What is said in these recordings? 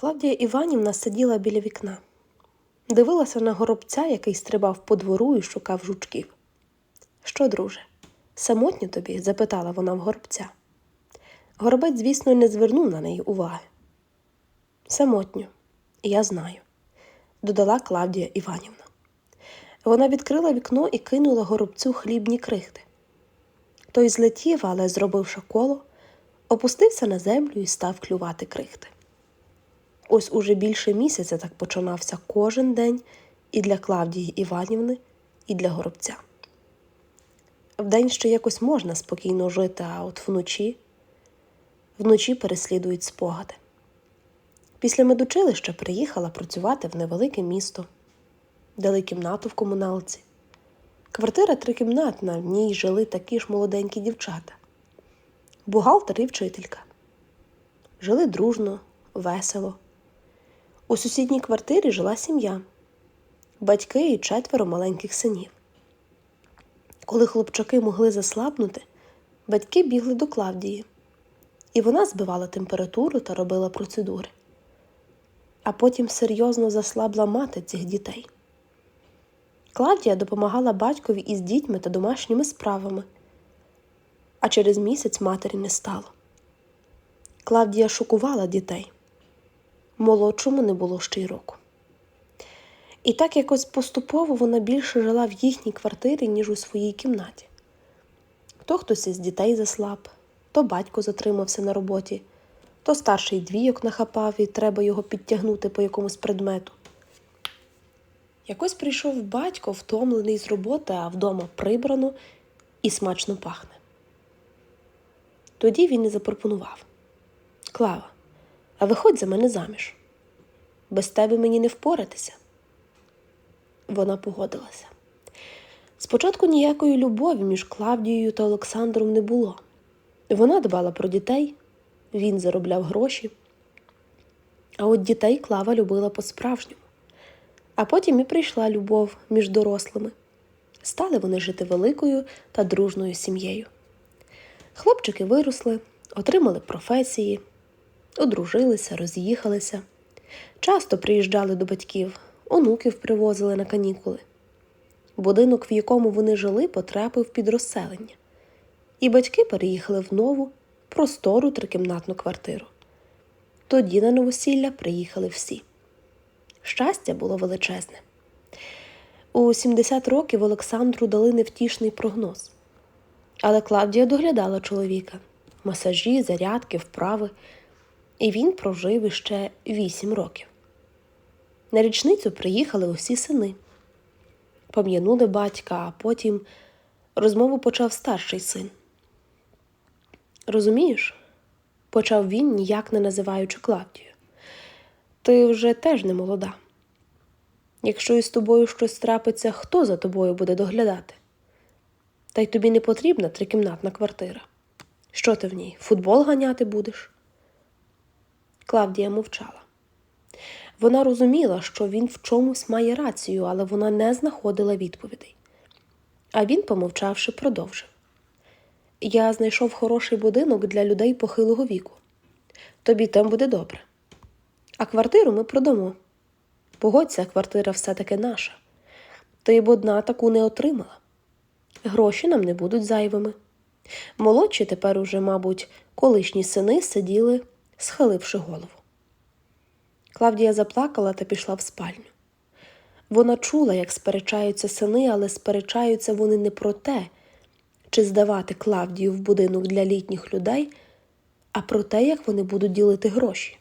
Клавдія Іванівна сиділа біля вікна, дивилася на горобця, який стрибав по двору і шукав жучків. Що, друже, самотньо тобі? запитала вона в горобця. Горобець, звісно, не звернув на неї уваги. Самотньо, я знаю, додала Клавдія Іванівна. Вона відкрила вікно і кинула горобцю хлібні крихти. Той злетів, але, зробивши коло, опустився на землю і став клювати крихти. Ось уже більше місяця так починався кожен день і для Клавдії Іванівни, і для горобця. Вдень ще якось можна спокійно жити, а от вночі вночі переслідують спогади. Після медучилища приїхала працювати в невелике місто, дали кімнату в комуналці. Квартира трикімнатна, в ній жили такі ж молоденькі дівчата, бухгалтер і вчителька. Жили дружно, весело. У сусідній квартирі жила сім'я, батьки і четверо маленьких синів. Коли хлопчаки могли заслабнути, батьки бігли до Клавдії, і вона збивала температуру та робила процедури. А потім серйозно заслабла мати цих дітей. Клавдія допомагала батькові із дітьми та домашніми справами, а через місяць матері не стало. Клавдія шокувала дітей. Молодшому не було ще й року. І так якось поступово вона більше жила в їхній квартирі, ніж у своїй кімнаті. То хтось із дітей заслаб, то батько затримався на роботі, то старший двійок нахапав і треба його підтягнути по якомусь предмету. Якось прийшов батько, втомлений з роботи, а вдома прибрано і смачно пахне. Тоді він і запропонував Клава, а виходь за мене заміж. Без тебе мені не впоратися. Вона погодилася. Спочатку ніякої любові між Клавдією та Олександром не було. Вона дбала про дітей, він заробляв гроші. А от дітей Клава любила по-справжньому. А потім і прийшла любов між дорослими. Стали вони жити великою та дружною сім'єю. Хлопчики виросли, отримали професії, одружилися, роз'їхалися. Часто приїжджали до батьків, онуків привозили на канікули. Будинок, в якому вони жили, потрапив під розселення, і батьки переїхали в нову, простору трикімнатну квартиру. Тоді на новосілля приїхали всі. Щастя було величезне. У 70 років Олександру дали невтішний прогноз. Але Клавдія доглядала чоловіка масажі, зарядки, вправи, і він прожив іще 8 років. На річницю приїхали усі сини. Пом'янули батька, а потім розмову почав старший син. Розумієш, почав він, ніяк не називаючи Клавдію. Ти вже теж не молода. Якщо із тобою щось трапиться, хто за тобою буде доглядати? Та й тобі не потрібна трикімнатна квартира. Що ти в ній? Футбол ганяти будеш? Клавдія мовчала. Вона розуміла, що він в чомусь має рацію, але вона не знаходила відповідей. А він, помовчавши, продовжив Я знайшов хороший будинок для людей похилого віку. Тобі там буде добре. А квартиру ми продамо. Погодься, квартира все-таки наша. Ти б одна таку не отримала. Гроші нам не будуть зайвими. Молодші тепер уже, мабуть, колишні сини сиділи, схиливши голову. Клавдія заплакала та пішла в спальню. Вона чула, як сперечаються сини, але сперечаються вони не про те, чи здавати Клавдію в будинок для літніх людей, а про те, як вони будуть ділити гроші.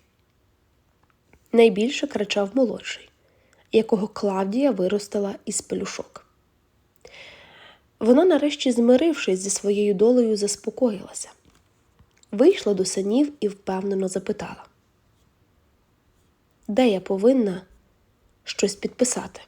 Найбільше кричав молодший, якого Клавдія виростила із пелюшок. Вона, нарешті, змирившись зі своєю долею, заспокоїлася, вийшла до синів і впевнено запитала, де я повинна щось підписати?